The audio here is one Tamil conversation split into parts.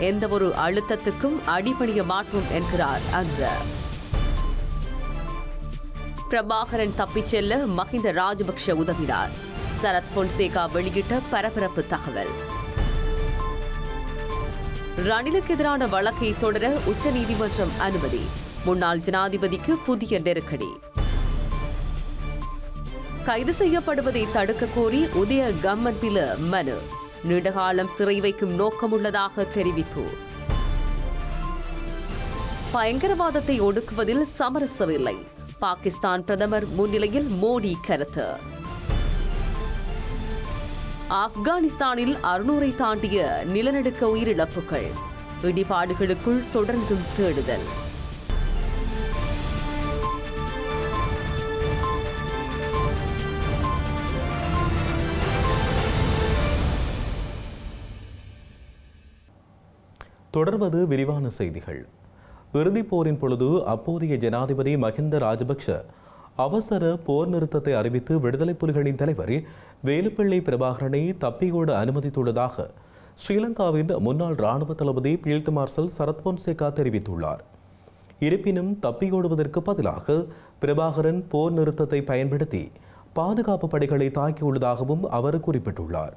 எந்த ஒரு அழுத்தத்துக்கும் அடிபணிய மாட்டோம் என்கிறார் அங்க. பிரபாகரன் தப்பிச் செல்ல மஹிந்த ராஜபக்ஷ உதவினார். சரத் பொன்சேகா வெளியிட்ட பரபரப்பு தகவல். ரணிலுக்கு எதிரான வழக்கை தொடர உச்சநீதிமன்றம் அனுமதி. முன்னாள் ஜனாதிபதிக்கு புதிய நெருக்கடி. கைது செய்யப்படுவதை தடுக்க கோரி உதய கம்மன்பில மனு. நீண்டகாலம் சிறை வைக்கும் நோக்கமுள்ளதாக தெரிவிப்பு. பயங்கரவாதத்தை ஒடுக்குவதில் சமரசமில்லை பாகிஸ்தான் பிரதமர் முன்னிலையில் மோடி கருத்து. ஆப்கானிஸ்தானில் அறுநூறை தாண்டிய நிலநடுக்க உயிரிழப்புகள். இடிபாடுகளுக்குள் தொடர்ந்தும் தேடுதல். தொடர்வது விரிவான செய்திகள். இறுதிப் போரின் பொழுது அப்போதைய ஜனாதிபதி மஹிந்த ராஜபக்ஷ அவசர போர் நிறுத்தத்தை அறிவித்து விடுதலை புலிகளின் தலைவர் வேலுப்பிள்ளை பிரபாகரனை தப்பியோட அனுமதித்துள்ளதாக ஸ்ரீலங்காவின் முன்னாள் ராணுவ தளபதி பீல்ட் மார்ஷல் சரத் பொன்சேகா தெரிவித்துள்ளார். இருப்பினும் தப்பியோடுவதற்கு பதிலாக பிரபாகரன் போர் நிறுத்தத்தை பயன்படுத்தி பாதுகாப்பு படைகளை தாக்கியுள்ளதாகவும் அவர் குறிப்பிட்டுள்ளார்.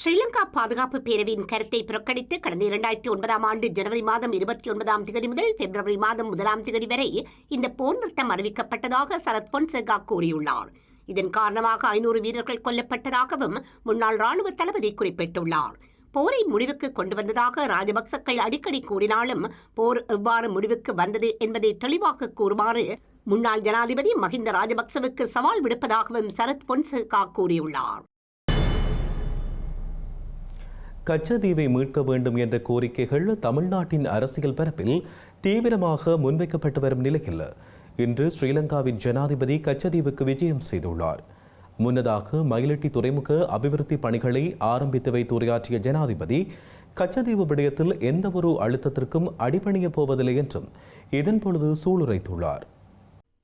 ஸ்ரீலங்கா பாதுகாப்பு பேரவையின் கருத்தை புறக்கணித்து கடந்த இரண்டாயிரத்தி ஒன்பதாம் ஆண்டு ஜனவரி மாதம் இருபத்தி ஒன்பதாம் தேதி முதல் பிப்ரவரி மாதம் முதலாம் தேதி வரை இந்த போர் நிறுத்தம் அறிவிக்கப்பட்டதாக சரத் பொன்சேகா கூறியுள்ளார். இதன் காரணமாக ஐநூறு வீரர்கள் கொல்லப்பட்டதாகவும் முன்னாள் ராணுவ தளபதி குறிப்பிட்டுள்ளார். போரை முடிவுக்கு கொண்டு வந்ததாக ராஜபக்சக்கள் அடிக்கடி கூறினாலும் போர் எவ்வாறு முடிவுக்கு வந்தது என்பதை தெளிவாக கூறுமாறு முன்னாள் ஜனாதிபதி மஹிந்த ராஜபக்சவுக்கு சவால் விடுப்பதாகவும் சரத் பொன்சேகா கூறியுள்ளார். கச்சதீவை மீட்க வேண்டும் என்ற கோரிக்கைகள் தமிழ்நாட்டின் அரசியல் பரப்பில் தீவிரமாக முன்வைக்கப்பட்டு வரும் நிலையில் இன்று ஸ்ரீலங்காவின் ஜனாதிபதி கச்சதீவுக்கு விஜயம் செய்துள்ளார். முன்னதாக மயிலட்டி துறைமுக அபிவிருத்தி பணிகளை ஆரம்பித்து வைத்து உரையாற்றிய ஜனாதிபதி கச்சதீவு விடயத்தில் எந்தவொரு அழுத்தத்திற்கும் அடிபணியப் போவதில்லை என்றும் இதன் பொழுது சூளுரைத்துள்ளார்.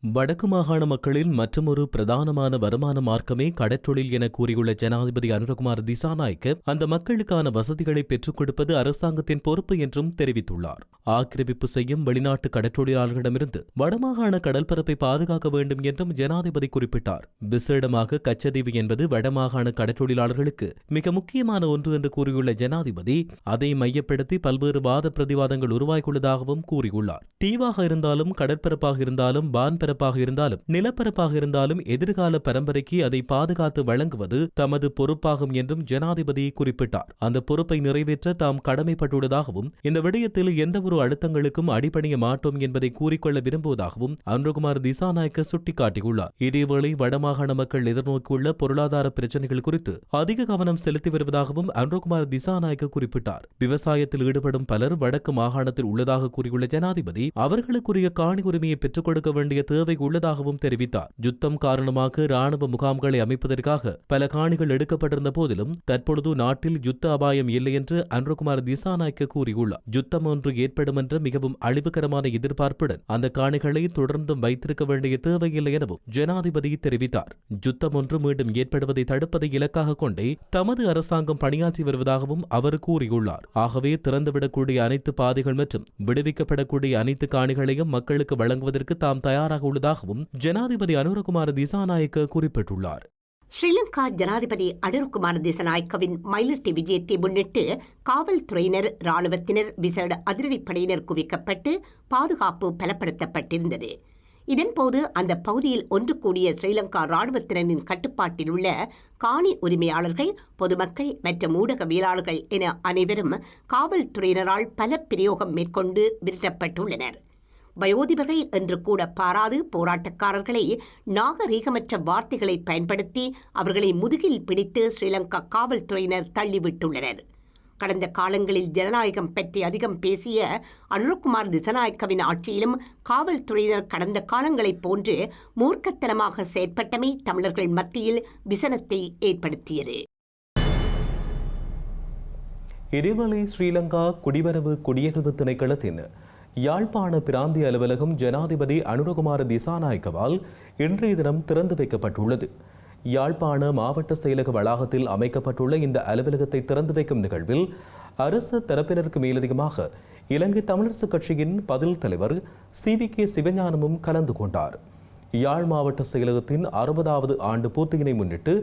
வடக்கு மாகாண மக்களின் மற்றொரு பிரதானமான வருமான மார்க்கமே கடற்றொழில் என கூறியுள்ள ஜனாதிபதி அனுரகுமார் திசாநாயக்க அந்த மக்களுக்கான வசதிகளை பெற்றுக் கொடுப்பது அரசாங்கத்தின் பொறுப்பு என்றும் தெரிவித்துள்ளார். ஆக்கிரமிப்பு செய்யும் வெளிநாட்டு கடற்றொழிலாளர்களிடமிருந்து வடமாகாண கடற்பரப்பை பாதுகாக்க வேண்டும் என்றும் ஜனாதிபதி குறிப்பிட்டார். விசேடமாக கச்சதீவு என்பது வடமாகாண கடற்றொழிலாளர்களுக்கு மிக முக்கியமான ஒன்று என்று கூறியுள்ள ஜனாதிபதி அதை மையப்படுத்தி பல்வேறு வாத பிரதிவாதங்கள் உருவாகியுள்ளதாகவும் கூறியுள்ளார். தீவாக இருந்தாலும் கடற்பரப்பாக இருந்தாலும் வான்பரப்பாக இருந்தாலும் நிலப்பரப்பாக இருந்தாலும் எதிர்கால பரம்பரைக்கு அதை பாதுகாத்து வழங்குவது தமது பொறுப்பாகும் என்றும் ஜனாதிபதி குறிப்பிட்டார். அந்த பொறுப்பை நிறைவேற்ற தாம் கடமைப்பட்டுள்ளதாகவும் இந்த விடயத்தில் எந்தவொரு அழுத்தங்களுக்கும் அடிபணிய மாட்டோம் என்பதை கூறிக்கொள்ள விரும்புவதாகவும் அன்றுகுமார் திசாநாயக்க சுட்டிக்காட்டியுள்ளார். இதேவேளை வடமாகாண மக்கள் எதிர்நோக்கியுள்ள பொருளாதார பிரச்சனைகள் குறித்து அதிக கவனம் செலுத்தி வருவதாகவும் அன்றுகுமார் திசாநாயக்க குறிப்பிட்டார். விவசாயத்தில் ஈடுபடும் பலர் வடக்கு மாகாணத்தில் உள்ளதாக கூறியுள்ள ஜனாதிபதி அவர்களுக்குரிய காணி உரிமையை பெற்றுக் கொடுக்க வேண்டிய தேவை உள்ளதாகவும் தெரிவித்தார். யுத்தம் காரணமாக ராணுவ முகாம்களை அமைப்பதற்காக பல காணிகள் எடுக்கப்பட்டிருந்த போதிலும் தற்பொழுது நாட்டில் யுத்த அபாயம் இல்லை என்று அன்ருகுமார் திசாநாயக்க கூறியுள்ளார். யுத்தம் ஒன்று ஏற்படும் என்ற மிகவும் அழிவுகரமான எதிர்பார்ப்புடன் அந்த காணிகளை தொடர்ந்தும் வைத்திருக்க வேண்டிய தேவையில்லை எனவும் ஜனாதிபதி தெரிவித்தார். யுத்தம் ஒன்று மீண்டும் ஏற்படுவதை தடுப்பதை இலக்காக கொண்டே தமது அரசாங்கம் பணியாற்றி வருவதாகவும் அவர் கூறியுள்ளார். ஆகவே திறந்துவிடக்கூடிய அனைத்து பாதைகள் மற்றும் விடுவிக்கப்படக்கூடிய அனைத்து காணிகளையும் மக்களுக்கு வழங்குவதற்கு தாம் தயாராக உள்ளதாகவும் ஜனாதிபதி அனுரகுமார திசாநாயக்க குறிப்பிட்டுள்ளார். ஸ்ரீலங்கா ஜனாதிபதி அனுர்குமார் திசநாயக்கவின் மயிலட்டி விஜயத்தை முன்னிட்டு காவல்துறையினர் ராணுவத்தினர் விசேட அதிரடிப்படையினர் குவிக்கப்பட்டு பாதுகாப்பு பலப்படுத்தப்பட்டிருந்தது. இதன்போது அந்த பகுதியில் ஒன்று கூடிய ஸ்ரீலங்கா ராணுவத்தினரின் கட்டுப்பாட்டில் உள்ள காணி உரிமையாளர்கள் பொதுமக்கள் மற்றும் ஊடகவியலாளர்கள் என அனைவரும் காவல்துறையினரால் பல பிரயோகம் மேற்கொண்டு விரட்டப்பட்டுள்ளனர். வயோதிபர்கள் என்று கூட பாராது போராட்டக்காரர்களை. நாகரீகமற்ற வார்த்தைகளை பயன்படுத்தி அவர்களை முதுகில் பிடித்து ஸ்ரீலங்கா காவல்துறையினர் தள்ளிவிட்டுள்ளனர். கடந்த காலங்களில் ஜனநாயகம் பற்றி அதிகம் பேசிய அனுரகுமார் திசநாயக்கவின் ஆட்சியிலும் காவல்துறையினர் கடந்த காலங்களைப் போன்று மூர்க்கத்தனமாக செயற்பட்டமை தமிழர்கள் மத்தியில் விசனத்தை ஏற்படுத்தியது. இதேவேளை ஸ்ரீலங்கா குடிவரவு குடியகல்வு திணைக்களத்தின் யாழ்ப்பாண பிராந்திய அலுவலகம் ஜனாதிபதி அனுரகுமார திசாநாயக்கவால் இன்றைய தினம் திறந்து வைக்கப்பட்டுள்ளது. யாழ்ப்பாண மாவட்ட செயலக வளாகத்தில் அமைக்கப்பட்டுள்ள இந்த அலுவலகத்தை திறந்து வைக்கும் நிகழ்வில் அரசு தரப்பினருக்கு மேலதிகமாக இலங்கை தமிழரசுக் கட்சியின் பதில் தலைவர் சி வி கே சிவஞானமும் கலந்து கொண்டார். யாழ் மாவட்ட செயலகத்தின் அறுபதாவது ஆண்டு பூர்த்தியினை முன்னிட்டு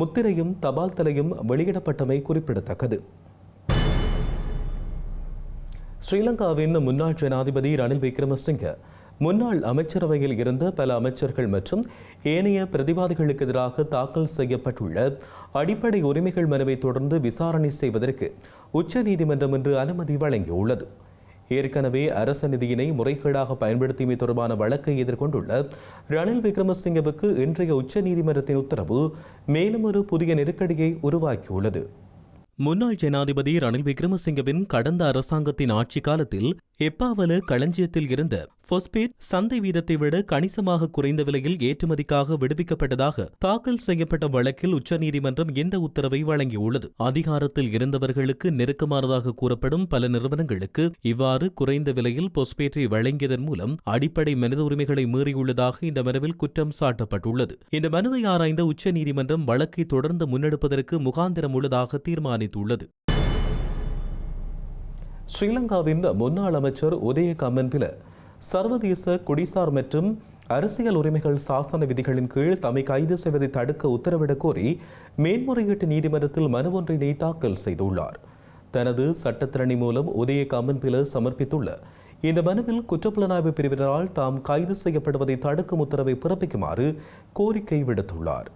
முத்திரையும் தபால் தலையும் வெளியிடப்பட்டமை குறிப்பிடத்தக்கது. ஸ்ரீலங்காவின் முன்னாள் ஜனாதிபதி ரணில் விக்ரமசிங்க முன்னாள் அமைச்சரவையில் இருந்த பல அமைச்சர்கள் மற்றும் ஏனைய பிரதிவாதிகளுக்கு எதிராக தாக்கல் செய்யப்பட்டுள்ள அடிப்படை உரிமைகள் மனுவை தொடர்ந்து விசாரணை செய்வதற்கு உச்சநீதிமன்றம் இன்று அனுமதி வழங்கியுள்ளது. ஏற்கனவே அரச நிதியினை முறைகேடாக பயன்படுத்தியமை தொடர்பான வழக்கை எதிர்கொண்டுள்ள ரணில் விக்ரமசிங்கவுக்கு இன்றைய உச்சநீதிமன்றத்தின் உத்தரவு மேலும் ஒரு புதிய நெருக்கடியை உருவாக்கியுள்ளது. முன்னாள் ஜனாதிபதி ரணில் விக்ரமசிங்கவின் கடந்த அரசாங்கத்தின் ஆட்சி காலத்தில் எப்பாவல களஞ்சியத்தில் இருந்த பொஸ்பேட் சந்தை வீதத்தை விட கணிசமாக குறைந்த விலையில் ஏற்றுமதிக்காக விடுவிக்கப்பட்டதாக தாக்கல் செய்யப்பட்ட வழக்கில் உச்சநீதிமன்றம் இந்த உத்தரவை வழங்கியுள்ளது. அதிகாரத்தில் இருந்தவர்களுக்கு நெருக்கமானதாக கூறப்படும் பல நிறுவனங்களுக்கு இவ்வாறு குறைந்த விலையில் பொஸ்பேட்டை வழங்கியதன் மூலம் அடிப்படை மனித உரிமைகளை மீறியுள்ளதாக இந்த மனுவில் குற்றம் சாட்டப்பட்டுள்ளது. இந்த மனுவை ஆராய்ந்த உச்சநீதிமன்றம் வழக்கை தொடர்ந்து முன்னெடுப்பதற்கு முகாந்திரம் உள்ளதாக தீர்மானித்துள்ளது. ஸ்ரீலங்காவின் முன்னாள் அமைச்சர் உதய கம்மன்பில சர்வதேச குடிசார் மற்றும் அரசியல் உரிமைகள் சாசன விதிகளின் கீழ் தம்மை கைது செய்வதை தடுக்க உத்தரவிடக் கோரி மேன்முறையீட்டு நீதிமன்றத்தில் மனு ஒன்றினை தாக்கல் செய்துள்ளார். தனது சட்டத்திரணி மூலம் உதய கமன்பில சமர்ப்பித்துள்ள இந்த மனுவில் குற்றப்புலனாய்வு பிரிவினரால் தாம் கைது செய்யப்படுவதை தடுக்கும் உத்தரவை பிறப்பிக்குமாறு கோரிக்கை விடுத்துள்ளார்.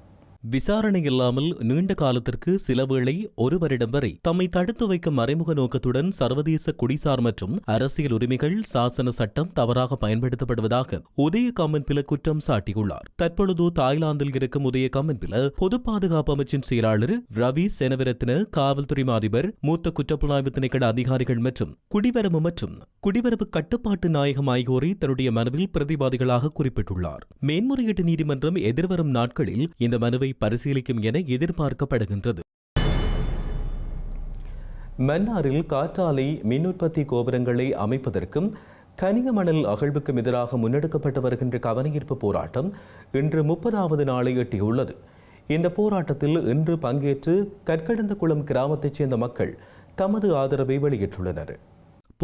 விசாரணை இல்லாமல் நீண்ட காலத்திற்கு சில வேளை ஒரு வருடம் வரை தம்மை தடுத்து வைக்கும் மறைமுக நோக்கத்துடன் சர்வதேச குடிசார் மற்றும் அரசியல் உரிமைகள் சாசன சட்டம் தவறாக பயன்படுத்தப்படுவதாக உதய கம்மன்பில குற்றம் சாட்டியுள்ளார். தற்பொழுது தாய்லாந்தில் இருக்கும் உதய கம்மன்பில பொது பாதுகாப்பு அமைச்சின் செயலாளர் ரவி செனவிரத்ன காவல்துறை அதிபர் மூத்த குற்றப்புலனாய்வு திணைக்கள அதிகாரிகள் மற்றும் குடிவரவு மற்றும் குடிவரவு கட்டுப்பாட்டு நாயகம் ஆகியோரை தன்னுடைய மனுவில் பிரதிவாதிகளாக குறிப்பிட்டுள்ளார். மேன்முறையீட்டு நீதிமன்றம் எதிர்வரும் நாட்களில் இந்த மனுவை பரிசீலிக்கும் என எதிர்பார்க்கப்படுகின்றது. மன்னாரில் காற்றாலை மின் உற்பத்தி கோபுரங்களை அமைப்பதற்கும் கனிய மணல் அகழ்வுக்கும் எதிராக முன்னெடுக்கப்பட்டு வருகின்ற கவனஈர்ப்பு போராட்டம் இன்று முப்பதாவது நாளை எட்டியுள்ளது. இந்த போராட்டத்தில் இன்று பங்கேற்று கற்கடந்த குளம் கிராமத்தைச் சேர்ந்த மக்கள் தமது ஆதரவை வெளியிட்டுள்ளனர்.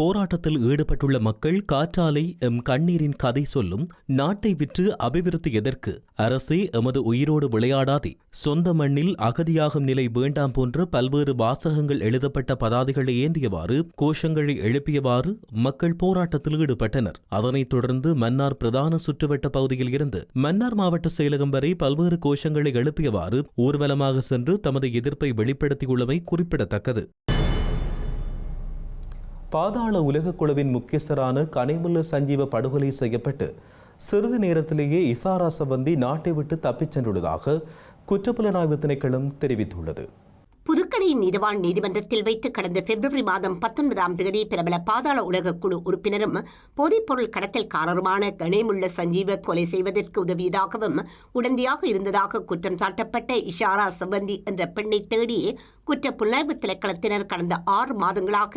போராட்டத்தில் ஈடுபட்டுள்ள மக்கள் காற்றாலை எம் கண்ணீரின் கதை சொல்லும் நாட்டை விற்று அபிவிருத்தி எதற்கு அரசே எமது உயிரோடு விளையாடாதே. சொந்த மண்ணில் அகதியாகும் நிலை வேண்டாம் போன்ற பல்வேறு வாசகங்கள் எழுதப்பட்ட பதாதைகளை ஏந்தியவாறு கோஷங்களை எழுப்பியவாறு மக்கள் போராட்டத்தில் ஈடுபட்டனர். அதனைத் தொடர்ந்து மன்னார் பிரதான சுற்றுவட்ட பகுதியில் இருந்து மன்னார் மாவட்ட செயலகம் வரை பல்வேறு கோஷங்களை எழுப்பியவாறு ஊர்வலமாக சென்று தமது எதிர்ப்பை வெளிப்படுத்தியுள்ளமை குறிப்பிடத்தக்கது. பாதாள உலகக்குழுவின் முக்கியஸ்தரான கனிமுல்ல சஞ்சீவ படுகொலை செய்யப்பட்டு சிறிது நேரத்திலேயே இசாரா சம்பந்தி நாட்டை விட்டு தப்பிச் சென்றுள்ளதாக குற்றப்புலனாய்வு திணைக்களம் தெரிவித்துள்ளது. புதுக்கடையின் நீதவான் நீதிமன்றத்தில் வைத்து கடந்த பிப்ரவரி மாதம் பத்தொன்பதாம் தேதி பிரபல பாதாள உலக குழு உறுப்பினரும் போதைப்பொருள் கடத்தல்காரருமான கணேமுள்ள சஞ்சீவ கொலை செய்வதற்கு உதவியதாகவும் உடந்தையாக இருந்ததாக குற்றம் சாட்டப்பட்ட இஷாரா சவந்தி என்ற பெண்ணை தேடி குற்ற புலனாய்வு திணைக்களத்தினர் கடந்த ஆறு மாதங்களாக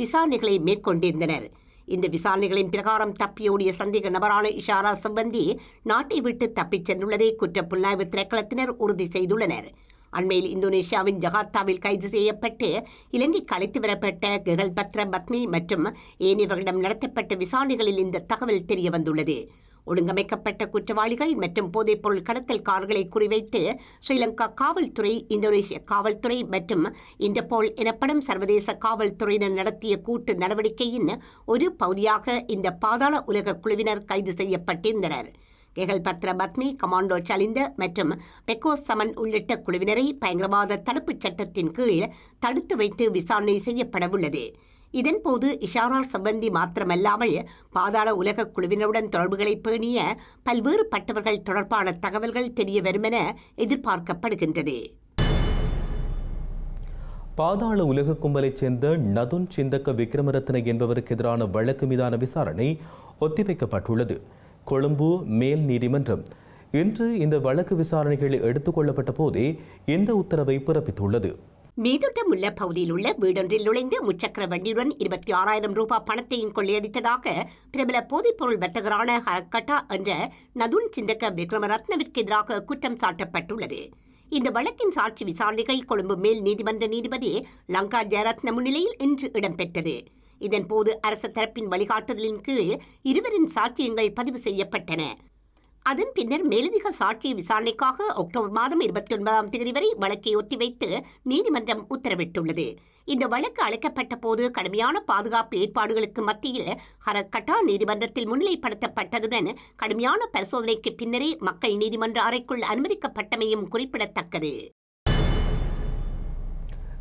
விசாரணைகளை மேற்கொண்டிருந்தனர். இந்த விசாரணைகளின் பிரகாரம் தப்பியோடிய சந்தேக நபரான இஷாரா சம்பந்தி நாட்டை விட்டு தப்பிச் சென்றுள்ளதை குற்ற புலனாய்வு திணைக்களத்தினர் உறுதி செய்துள்ளனர். அண்மையில் இந்தோனேஷியாவின் ஜகார்த்தாவில் கைது செய்யப்பட்டு இலங்கைக்கு அழைத்து வரப்பட்ட கெகல் பத்ர பத்மி மற்றும் ஏனியவர்களிடம் நடத்தப்பட்ட விசாரணைகளில் இந்த தகவல் தெரிய வந்துள்ளது ஒழுங்கமைக்கப்பட்ட குற்றவாளிகள் மற்றும் போதைப்பொருள் கடத்தல்காரர்களை குறிவைத்து ஸ்ரீலங்கா காவல்துறை இந்தோனேசிய காவல்துறை மற்றும் இன்டர்போல் எனப்படும் சர்வதேச காவல்துறையினர் நடத்திய கூட்டு நடவடிக்கையின் ஒரு பகுதியாக இந்த பாதாள உலக குழுவினர் கைது செய்யப்பட்டிருந்தனர். கெகல் பத்ர பத்மி கமாண்டோ சலிந்த மற்றும் பெக்கோ சமன் உள்ளிட்ட குழுவினரை பயங்கரவாத தடுப்புச் சட்டத்தின் கீழ் தடுத்து வைத்து விசாரணை செய்யப்படவுள்ளது. இதன்போது இஷாரா சம்பந்தி மாத்திரமல்லாமல் பாதாள உலக குழுவினருடன் தொடர்புகளை பேணிய பல்வேறு பட்டவர்கள் தொடர்பான தகவல்கள் தெரிய வருமென எதிர்பார்க்கப்படுகின்றது. பாதாள உலக கும்பலைச் சேர்ந்த நதுன் சிந்தக்க விக்ரமரத்ன என்பவருக்கு எதிரான வழக்கு மீதான விசாரணை ஒத்திவைக்கப்பட்டுள்ளது. கொழும்பு மேல் நீதிமன்றம். இன்று இந்த வழக்கு விசாரணைகள் எடுத்துக்கொள்ளப்பட்ட போதே இந்த உத்தரவை பிறப்பித்துள்ளது. மீதுட்டம் உள்ள பகுதியில் உள்ள வீடொன்றில் நுழைந்து முச்சக்கர வண்டியுடன் இருபத்தி ஆறாயிரம் ரூபாய் பணத்தையும் கொள்ளையடித்ததாக பிரபல போதைப்பொருள் வர்த்தகரான ஹரக்கட்டா என்ற நதுன் சிந்தக்க விக்ரமரத்னவிற்கு எதிராக குற்றம் சாட்டப்பட்டுள்ளது. இந்த வழக்கின் சாட்சி விசாரணைகள் கொழும்பு மேல் நீதிமன்ற நீதிபதி லங்கா ஜெயரத்ன முன்னிலையில் இன்று இடம்பெற்றது. இதன்போது அரசு தரப்பின் வழிகாட்டுதலின் கீழ் இருவரின் சாட்சியங்கள் பதிவு செய்யப்பட்டன. அதன் பின்னர் மேலதிக சாட்சி விசாரணைக்காக அக்டோபர் மாதம் இருபத்தி ஒன்பதாம் தேதி வரை வழக்கை ஒத்திவைத்து நீதிமன்றம் உத்தரவிட்டுள்ளது. இந்த வழக்கு அழைக்கப்பட்ட போது கடுமையான பாதுகாப்பு ஏற்பாடுகளுக்கு மத்தியில் ஹரக்கட்டா நீதிமன்றத்தில் முன்னிலைப்படுத்தப்பட்டதுடன் கடுமையான பரிசோதனைக்கு பின்னரே மக்கள் நீதிமன்ற அறைக்குள் அனுமதிக்கப்பட்டமையும் குறிப்பிடத்தக்கது.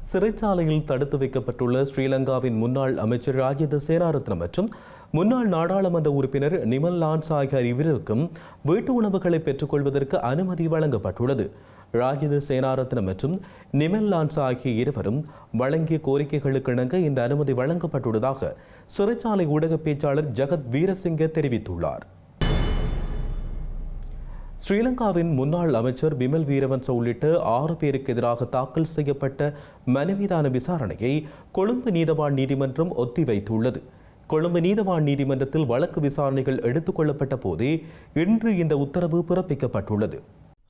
சிறைச்சாலையில் தடுத்து வைக்கப்பட்டுள்ள ஸ்ரீலங்காவின் முன்னாள் அமைச்சர் ராஜித சேனாரத்ன மற்றும் முன்னாள் நாடாளுமன்ற உறுப்பினர் நிமல் லான்ஸ் ஆகிய இருவருக்கும் வீட்டு உணவுகளை பெற்றுக்கொள்வதற்கு அனுமதி வழங்கப்பட்டுள்ளது. ராஜித சேனாரத்ன மற்றும் நிமல் லான்ஸ் ஆகிய இருவரும் வழங்கிய கோரிக்கைகளுக்கு இணங்க இந்த அனுமதி வழங்கப்பட்டுள்ளதாக சிறைச்சாலை ஊடக பேச்சாளர் ஜகத் வீரசிங்க தெரிவித்துள்ளார். ஸ்ரீலங்காவின் முன்னாள் அமைச்சர் பிமல் வீரவன்ச உள்ளிட்ட ஆறு பேருக்கு எதிராக தாக்கல் செய்யப்பட்ட மனு மீதான விசாரணையை கொழும்பு நீதவான் நீதிமன்றம் ஒத்திவைத்துள்ளது. கொழும்பு நீதவான் நீதிமன்றத்தில் வழக்கு விசாரணைகள் எடுத்துக்கொள்ளப்பட்ட போதே இன்று இந்த உத்தரவு பிறப்பிக்கப்பட்டுள்ளது.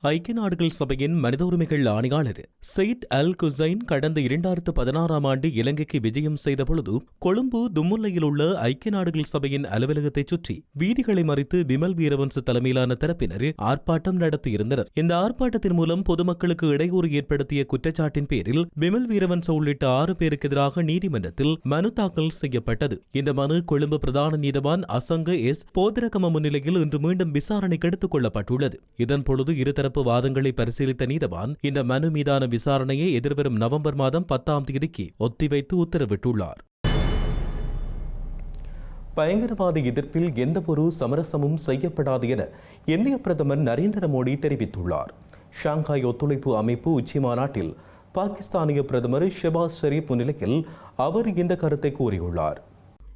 ஐக்கிய நாடுகள் சபையின் மனித உரிமைகள் ஆணையாளர் செயிட் அல் குசைன் கடந்த இரண்டாயிரத்து பதினாறாம் ஆண்டு இலங்கைக்கு விஜயம் செய்த பொழுது கொழும்பு தும்முல்லையில் உள்ள ஐக்கிய நாடுகள் சபையின் அலுவலகத்தைச் சுற்றி வீதிகளை மறித்து விமல் வீரவன்ச தலைமையிலான தரப்பினர் ஆர்ப்பாட்டம் நடத்தியிருந்தனர். இந்த ஆர்ப்பாட்டத்தின் மூலம் பொதுமக்களுக்கு இடையூறு ஏற்படுத்திய குற்றச்சாட்டின் பேரில் விமல் வீரவன்ச உள்ளிட்ட ஆறு பேருக்கு எதிராக நீதிமன்றத்தில் மனு தாக்கல் செய்யப்பட்டது. இந்த மனு கொழும்பு பிரதான நீதவான் அசங்க எஸ். போதிரகம முன்னிலையில் இன்று மீண்டும் விசாரணைக்கு எடுத்துக் கொள்ளப்பட்டுள்ளது. இதன் பொழுது தரப்பு வாதங்களை பரிசீலித்த நீதவான் இந்த மனு மீதான விசாரணையை எதிர்வரும் நவம்பர் மாதம் பத்தாம் தேதிக்கு ஒத்திவைத்து உத்தரவிட்டுள்ளார். பயங்கரவாத எதிர்ப்பில் எந்தவொரு சமரசமும் செய்யப்படாது என இந்திய பிரதமர் நரேந்திர மோடி தெரிவித்துள்ளார். ஷாங்காய் ஒத்துழைப்பு அமைப்பு உச்சி மாநாட்டில் பாகிஸ்தானிய பிரதமர் ஷெபாஸ் ஷெரீப் முன்னிலையில் அவர் இந்த கருத்தை கூறியுள்ளார்.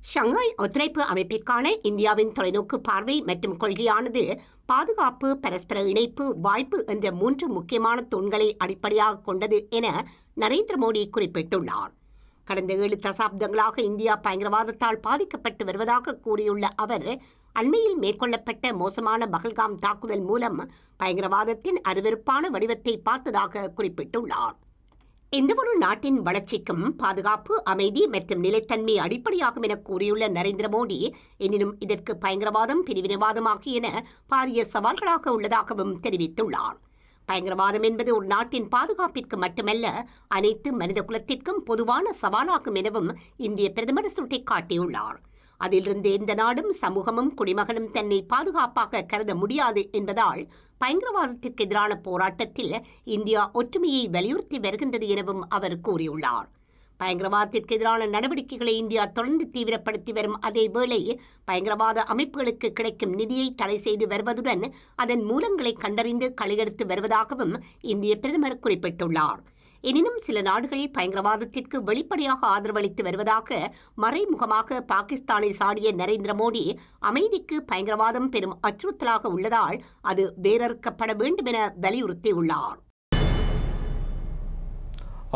ஷங்காய் ஒத்துழைப்பு அமைப்பிற்கான இந்தியாவின் தொலைநோக்கு பார்வை மற்றும் கொள்கையானது பாதுகாப்பு பரஸ்பர இணைப்பு வாய்ப்பு என்ற மூன்று முக்கியமான தூண்களை அடிப்படையாக கொண்டது என நரேந்திர மோடி குறிப்பிட்டுள்ளார். கடந்த ஏழு தசாப்தங்களாக இந்தியா பயங்கரவாதத்தால் பாதிக்கப்பட்டு வருவதாக கூறியுள்ள அவர் அண்மையில் மேற்கொள்ளப்பட்ட மோசமான பகல்காம் தாக்குதல் மூலம் பயங்கரவாதத்தின் அருவருப்பான வடிவத்தை பார்த்ததாக குறிப்பிட்டுள்ளார். எந்தவொரு நாட்டின் வளர்ச்சிக்கும் பாதுகாப்பு அமைதி மற்றும் நிலைத்தன்மை அடிப்படையாகும் என கூறியுள்ள நரேந்திர மோடி எனினும் இதற்கு பயங்கரவாதம் பிரிவினைவாதம் ஆகியன பாரிய சவால்களாக உள்ளதாகவும் தெரிவித்துள்ளார். பயங்கரவாதம் என்பது ஒரு நாட்டின் பாதுகாப்பிற்கு மட்டுமல்ல அனைத்து மனித குலத்திற்கும் பொதுவான சவாலாகும் எனவும் இந்திய பிரதமர் சுட்டிக்காட்டியுள்ளார். அதிலிருந்து எந்த நாடும் சமூகமும் குடிமகனும் தன்னை பாதுகாப்பாக கருத முடியாது என்பதால் பயங்கரவாதத்திற்கு எதிரான போராட்டத்தில் இந்தியா ஒற்றுமையை வலியுறுத்தி வருகின்றது எனவும் அவர் கூறியுள்ளார். பயங்கரவாதத்திற்கு எதிரான நடவடிக்கைகளை இந்தியா தொடர்ந்து தீவிரப்படுத்தி வரும் அதே வேளை பயங்கரவாத அமைப்புகளுக்கு கிடைக்கும் நிதியை தடை செய்து வருவதுடன் அதன் மூலங்களை கண்டறிந்து களையெடுத்து வருவதாகவும் இந்திய பிரதமர் குறிப்பிட்டுள்ளார். எனினும் சில நாடுகள் பயங்கரவாதத்திற்கு வெளிப்படையாக ஆதரவளித்து வருவதாக மறைமுகமாக பாகிஸ்தானை சாடிய நரேந்திர மோடி அமைதிக்கு பயங்கரவாதம் பெரும் அச்சுறுத்தலாக உள்ளதால் அது வேரறுக்கப்பட வேண்டும் என வலியுறுத்தியுள்ளார்.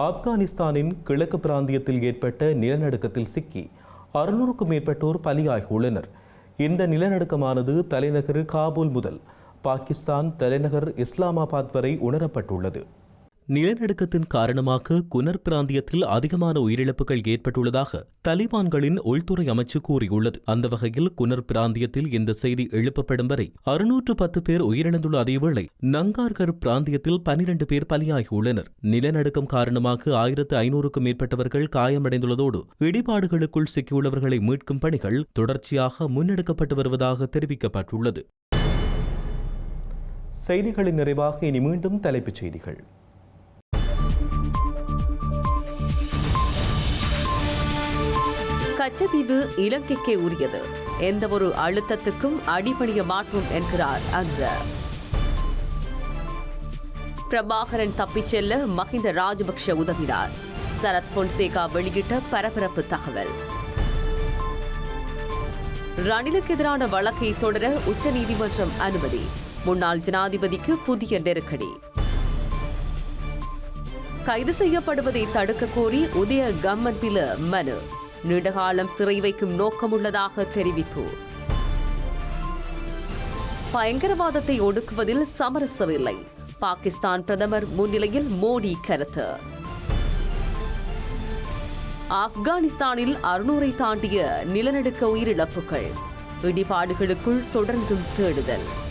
ஆப்கானிஸ்தானின் கிழக்கு பிராந்தியத்தில் ஏற்பட்ட நிலநடுக்கத்தில் சிக்கி அறுநூறுக்கும் மேற்பட்டோர் பலியாகியுள்ளனர். இந்த நிலநடுக்கமானது தலைநகர் காபூல் முதல் பாகிஸ்தான் தலைநகர் இஸ்லாமாபாத் வரை உணரப்பட்டுள்ளது. நிலநடுக்கத்தின் காரணமாக குனர் பிராந்தியத்தில் அதிகமான உயிரிழப்புகள் ஏற்பட்டுள்ளதாக தலிபான்களின் உள்துறை அமைச்சு கூறியுள்ளது. அந்த வகையில் குனர் பிராந்தியத்தில் இந்த செய்தி எழுப்பப்படும் வரை அறுநூற்று பத்து பேர் உயிரிழந்துள்ள அதேவேளை நங்கார்கர் பிராந்தியத்தில் பனிரெண்டு பேர் பலியாகியுள்ளனர். நிலநடுக்கம் காரணமாக ஆயிரத்து ஐநூறுக்கும் மேற்பட்டவர்கள் காயமடைந்துள்ளதோடு இடிபாடுகளுக்குள் சிக்கியுள்ளவர்களை மீட்கும் பணிகள் தொடர்ச்சியாக முன்னெடுக்கப்பட்டு வருவதாக தெரிவிக்கப்பட்டுள்ளது. செய்திகளின் நிறைவாக இனி மீண்டும் தலைப்புச் செய்திகள். கச்சதீவு இலங்கைக்கே உரியது. எந்த ஒரு அழுத்தத்துக்கும் அடிபணிய மாட்டோம் என்கிறார் அங்க. பிரபாகரன் தப்பிச் செல்ல மஹிந்த ராஜபக்ஷ உதவினார். சரத் பொன்சேகா வெளியிட்ட பரபரப்பு தகவல். ரணிலுக்கு எதிரான வழக்கை தொடர உச்சநீதிமன்றம் அனுமதி. முன்னாள் ஜனாதிபதிக்கு புதிய நெருக்கடி. கைது செய்யப்படுவதை தடுக்க கோரி உதய கம்மன் மனு. நீண்டகாலம் சிறை வைக்கும் நோக்கமுள்ளதாக தெரிவிப்பு. பயங்கரவாதத்தை ஒடுக்குவதில் சமரசமில்லை. பாகிஸ்தான் பிரதமர் முன்னிலையில் மோடி கருத்து. ஆப்கானிஸ்தானில் அறுநூறை தாண்டிய நிலநடுக்க உயிரிழப்புகள். இடிபாடுகளுக்குள் தொடர்ந்தும் தேடுதல்.